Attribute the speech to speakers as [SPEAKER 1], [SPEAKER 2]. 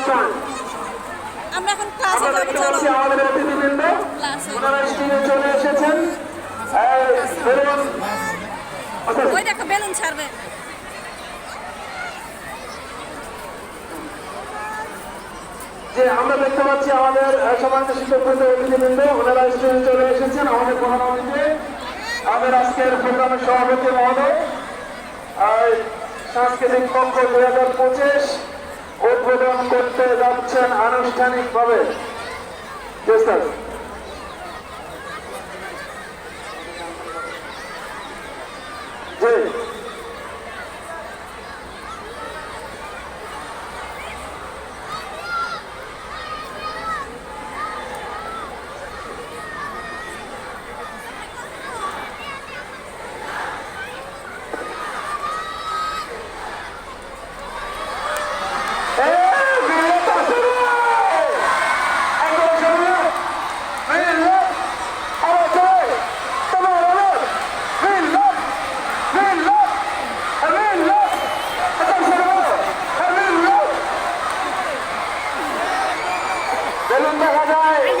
[SPEAKER 1] আছেন
[SPEAKER 2] আমরা এখন ক্লাসে
[SPEAKER 1] আমরা দেখতে
[SPEAKER 2] চলো।
[SPEAKER 1] পাচ্ছি আমাদের অতিথিবৃন্দ
[SPEAKER 2] ক্লাসে
[SPEAKER 1] ওনারা স্টেজে চলে এসেছেন। এই বেলুন। আচ্ছা,
[SPEAKER 2] ওই দেখো বেলুন ছাড়বে।
[SPEAKER 1] যে আমরা দেখতে পাচ্ছি আমাদের আহ, শিক্ষকবৃন্দ অতিথিবৃন্দ ওনারা স্টেজে চলে এসেছেন আমাদের প্রধান অতিথি আমাদের আজকের প্রোগ্রামের সভাপতি মহোদয় আর সাংস্কৃতিক পক্ষ দুই হাজার পঁচিশ উদ্বোধন করতে যাচ্ছেন আনুষ্ঠানিকভাবে। স্যার জি। বেলুন দেখা যায় ঘুরে এলো